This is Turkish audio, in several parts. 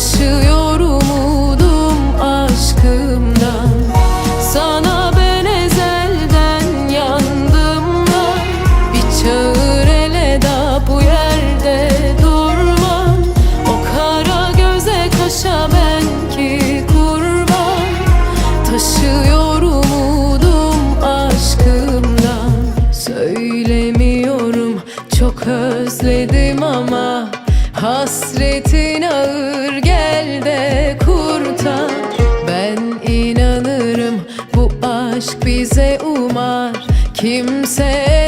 수요 umar. Kimse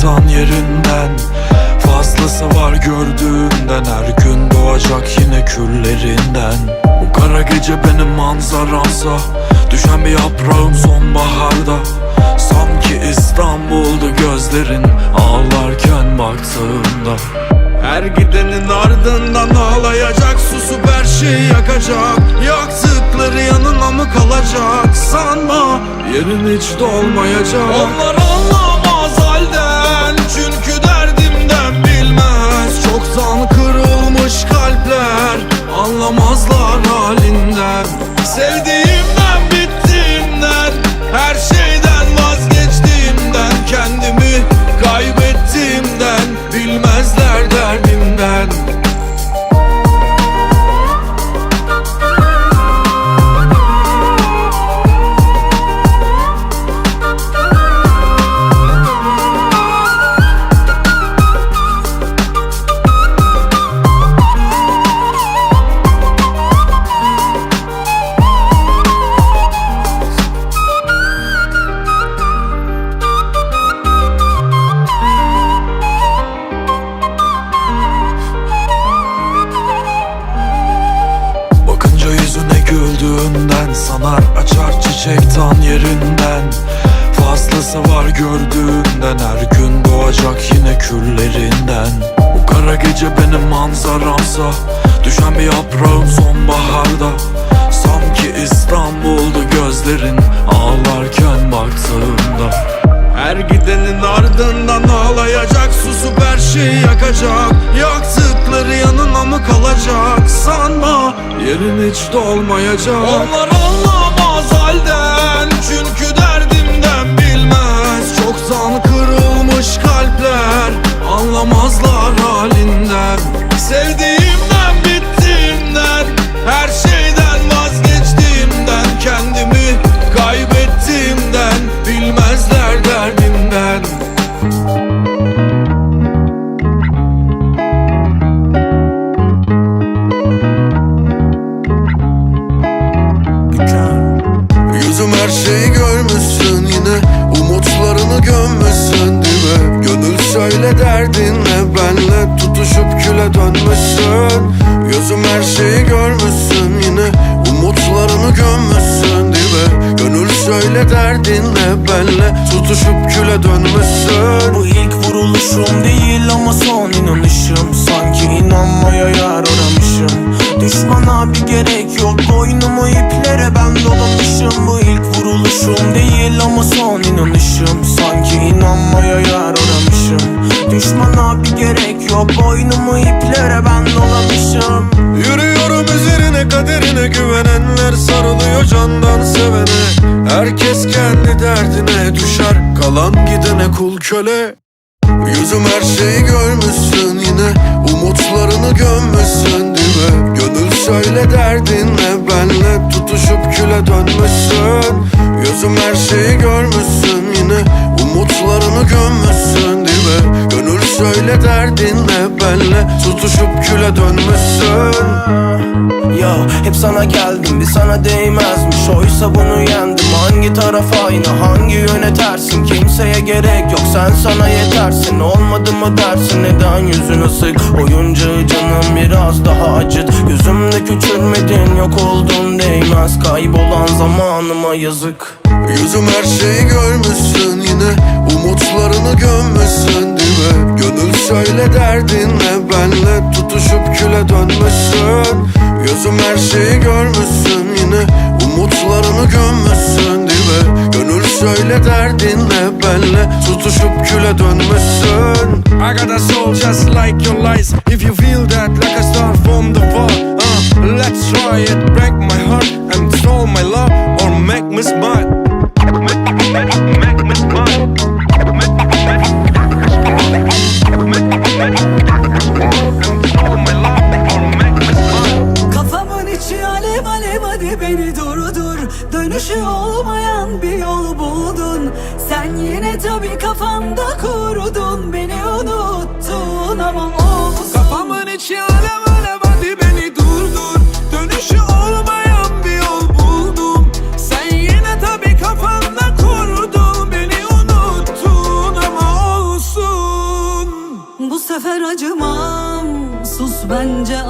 çiçek tan yerinden. Fazlası var gördüğünden Her gün doğacak yine küllerinden. Bu kara gece benim manzaramsa Düşen bir yaprağım sonbaharda. Sanki İstanbul'du gözlerin Ağlarken baktığımda. Her gidenin ardından ağlayacak Susup her şeyi yakacak. Yaktıkları yanına mı kalacak? Sanma yerin hiç dolmayacak. Onlar Sevdiğimden yerinden. Fazlası var gördüğünden Her gün doğacak yine küllerinden. Bu kara gece benim manzaramsa Düşen bir yaprağım sonbaharda. Sanki İstanbul'du gözlerin Ağlarken baktığımda. Her gidenin ardından ağlayacak Susup her şeyi yakacak Yaktıkları yanına mı kalacak Sanma? Yerin hiç dolmayacak. Onlar anlamaz halden Çünkü derdimden bilmez. Çoktan kırılmış kalpler Anlamazlar halinden. Sevdiğimden Gönül söyle derdin ne benle? Tutuşup küle dönmüşsün. Bu ilk vuruluşum değil ama son inanışım. Sanki inanmaya yer aramışım Düşmana bir gerek yok. Boynumu iplere ben dolamışım Bu ilk vuruluşum değil ama son inanışım. Sanki inanmaya aramışım Düşmana bir gerek yok. Boynumu iplere ben dolamışım Yürüyorum üzerine kaderine güvenenler sarılıyor candan sevene. Herkes kendi derdine düşer kalan gidene kul köle. Yüzüm her şeyi görmüşsün yine umutlarını gömmüşsün dibe Gönül söyle derdin ne benle tutuşup küle dönmüşsün. Yüzüm her şeyi görmüşsün yine umutlarını gömmüşsün söyle derdin ne benle? Tutuşup küle dönmüşsün. Ya hep sana geldim bir sana değmezmiş. Oysa bunu yendim. Hangi taraf aynı hangi yöne tersin? Kimseye gerek yok sen sana yetersin. Olmadı mı dersin? Neden yüzün ısık? Oyuncağı canım biraz daha acıt. Gözümde küçülmedin yok oldun değmez. Kaybolan zamanıma yazık. Yüzüm her şeyi görmüşsün yine Umutlarını gömmüşsün dibe Gönül söyle derdin ne? Benle Tutuşup küle dönmüşsün Yüzüm her şeyi görmüşsün yine. Umutlarını gömmüşsün dibe Gönül söyle derdin ne? Benle Tutuşup küle dönmüşsün I got a soul just like your lies. If you feel that like Dönüşü olmayan bir yol buldun. Sen yine tabi kafanda kurudun. Beni unuttun ama olsun Kafamın içi alev alev hadi beni durdur. Dönüşü olmayan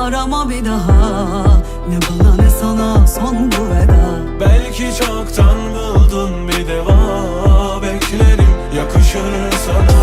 arama bir daha. Ne bana ne sana son bu veda. Belki çoktan buldun bir deva. Beklerim yakışır sana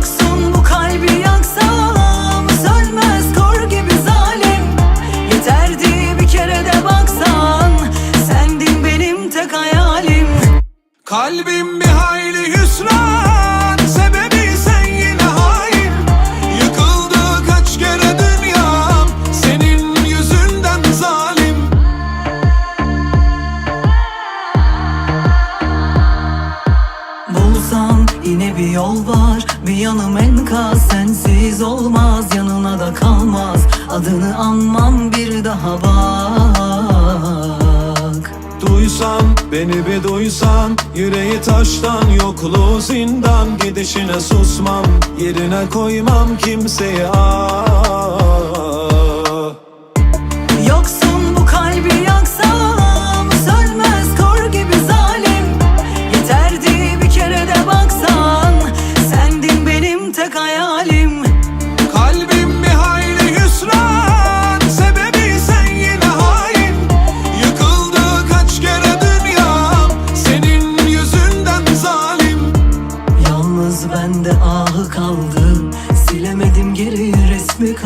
Yoksun bu kalbi yaksam Sönmez kor gibi zalim. Yeterdi bir kere de baksan Sendin benim tek hayalim. Kalbim bir Adını anmam bir daha bak. Duysam Beni bir duysan Yüreği taştan yokluğu zindan Gidişine susmam Yerine koymam kimseyi ah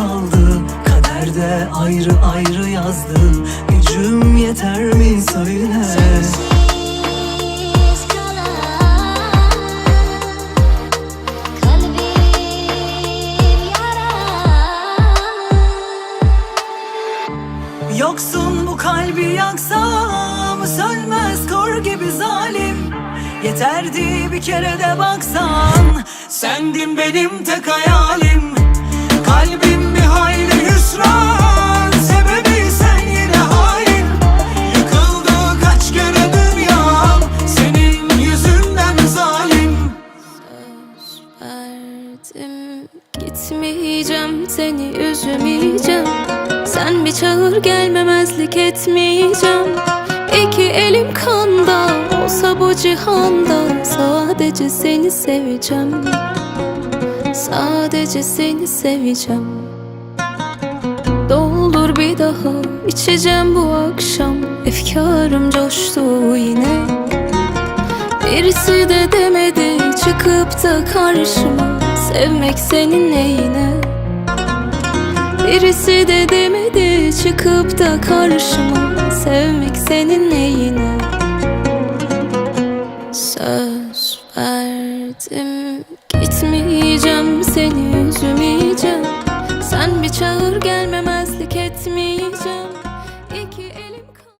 kaldı. Kaderde ayrı ayrı yazdı Gücüm yeter mi söyle. Yoksun bu kalbi yaksam Sönmez kor gibi zalim. Yeterdi bir kere de baksan Sendin benim tek hayalim Kalbim bir hayli hüsran Sebebi sen yine hain. Yıkıldı kaç kere dünyam Senin yüzünden zalim. Verdim Gitmeyeceğim seni üzmeyeceğim. Sen bir çağır gelmemezlik etmeyeceğim. İki elim kanda olsa bu cihanda Sadece seni seveceğim Sadece seni seveceğim. Doldur bir daha içeceğim bu akşam. Efkarım coştu yine. Birisi de demedi çıkıp da karşıma. Sevmek senin neyine? Birisi de demedi çıkıp da karşıma. Sevmek senin neyine? Söz verdim Gitmeyeceğim seni üzmeyeceğim. Sen bir çağır gelmemezlik etmeyeceğim